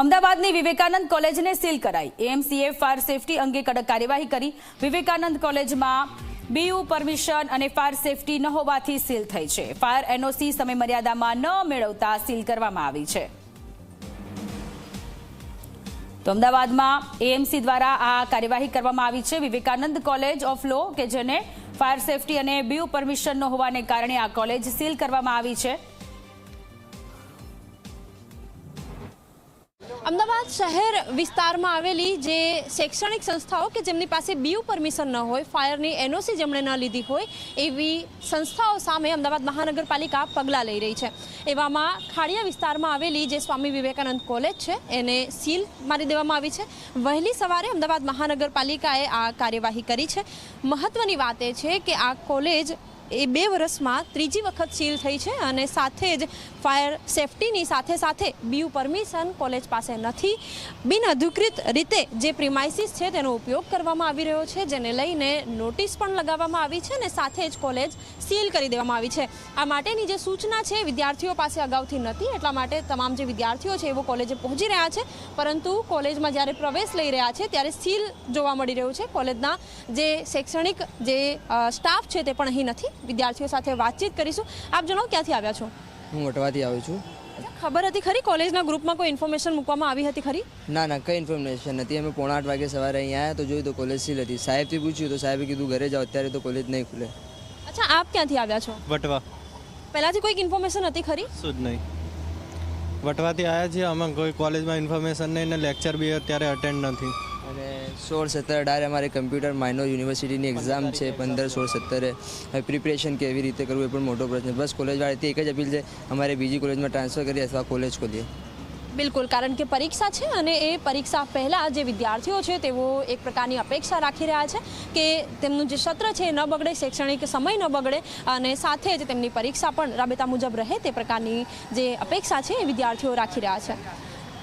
અમદાવાદની વિવેકાનંદ કોલેજને સીલ કરાઈ. એએમસીએ ફાયર સેફટી અંગે કડક કાર્યવાહી કરી. વિવેકાનંદ કોલેજમાં બીયુ પરમિશન અને ફાયર સેફટી ન હોવાથી સીલ થઈ છે. ફાયર એનઓસી સમયમર્યાદામાં ન મેળવતા સીલ કરવામાં આવી છે. તો અમદાવાદમાં એએમસી દ્વારા આ કાર્યવાહી કરવામાં આવી છે. વિવેકાનંદ કોલેજ ઓફ લો, કે જેને ફાયર સેફટી અને બીયુ પરમિશન ન હોવાને કારણે આ કોલેજ સીલ કરવામાં આવી છે. અમદાવાદ શહેર વિસ્તારમાં આવેલી જે શૈક્ષણિક સંસ્થાઓ કે જેમની પાસે બીયુ પરમિશન ન હોય, ફાયરની એનઓસી જેમણે ન લીધી હોય, એવી સંસ્થાઓ સામે અમદાવાદ મહાનગરપાલિકા પગલાં લઈ રહી છે. એવામાં ખાડિયા વિસ્તારમાં આવેલી જે સ્વામી વિવેકાનંદ કોલેજ છે, એને સીલ મારી દેવામાં આવી છે. વહેલી સવારે અમદાવાદ મહાનગરપાલિકાએ આ કાર્યવાહી કરી છે. મહત્વની વાત એ છે કે આ કોલેજ એ બે વર્ષમાં ત્રીજી વખત સીલ થઈ છે અને સાથે જ ફાયર સેફટીની સાથે સાથે બીયુ પરમિશન કોલેજ પાસે નથી. બિન અધિકૃત રીતે જે પ્રિમાઇસીસ છે તેનો ઉપયોગ કરવામાં આવી રહ્યો છે, જેને લઈને નોટિસ પણ લગાવવામાં આવી છે અને સાથે જ કોલેજ સીલ કરી દેવામાં આવી છે. આ માટેની જે સૂચના છે, વિદ્યાર્થીઓ પાસે અગાઉથી નથી, એટલા માટે તમામ જે વિદ્યાર્થીઓ છે એવો કોલેજે પહોંચી રહ્યા છે. પરંતુ કોલેજમાં જ્યારે પ્રવેશ લઈ રહ્યા છે, ત્યારે સીલ જોવા મળી રહ્યું છે. કોલેજના જે શૈક્ષણિક જે સ્ટાફ છે તે પણ અહીં નથી. વિદ્યાર્થીઓ સાથે વાતચીત કરીશું. આપ જણાવો ક્યાંથી આવ્યા છો? હું વટવાથી આવું છું. ખબર હતી ખરી કોલેજના ગ્રુપમાં કોઈ ઇન્ફોર્મેશન મૂકવામાં આવી હતી ખરી? ના ના કંઈ ઇન્ફોર્મેશન નથી. અમે પોણા આઠ વાગે સવારે અહીંયા આવ્યા તો જોયું તો કોલેજ સીલ હતી. સાહેબથી પૂછ્યું તો સાહેબે કીધું ઘરે જાઓ અત્યારે તો કોલેજ નહીં ખુલે. અચ્છા આપ ક્યાંથી આવ્યા છો? વટવા. પહેલાંથી કોઈક ઇન્ફોર્મેશન હતી ખરી? શું જ નહીં. વટવાથી આવ્યા છીએ. અમે કોઈ કોલેજમાં ઇન્ફોર્મેશન નહીં ને લેક્ચર બી અત્યારે અટેન્ડ નથી. અને સોળ સત્તર અઢારે અમારે કમ્પ્યુટર માઇનોર યુનિવર્સિટીની એક્ઝામ છે, પંદર સોળ સત્તરે હવે પ્રિપરેશન કેવી રીતે કરવું એ પણ મોટો પ્રશ્ન બસ કોલેજવાળાથી એક જ અપીલ છે, અમારે બીજી કોલેજમાં ટ્રાન્સફર કરીએ અથવા કોલેજ ખોલીએ. બિલકુલ, કારણ કે પરીક્ષા છે અને એ પરીક્ષા પહેલાં જે વિદ્યાર્થીઓ છે તેઓ એક પ્રકારની અપેક્ષા રાખી રહ્યા છે કે તેમનું જે સત્ર છે એ ન બગડે, શૈક્ષણિક સમય ન બગડે અને સાથે જ તેમની પરીક્ષા પણ રાબેતા મુજબ રહે તે પ્રકારની જે અપેક્ષા છે એ વિદ્યાર્થીઓ રાખી રહ્યા છે.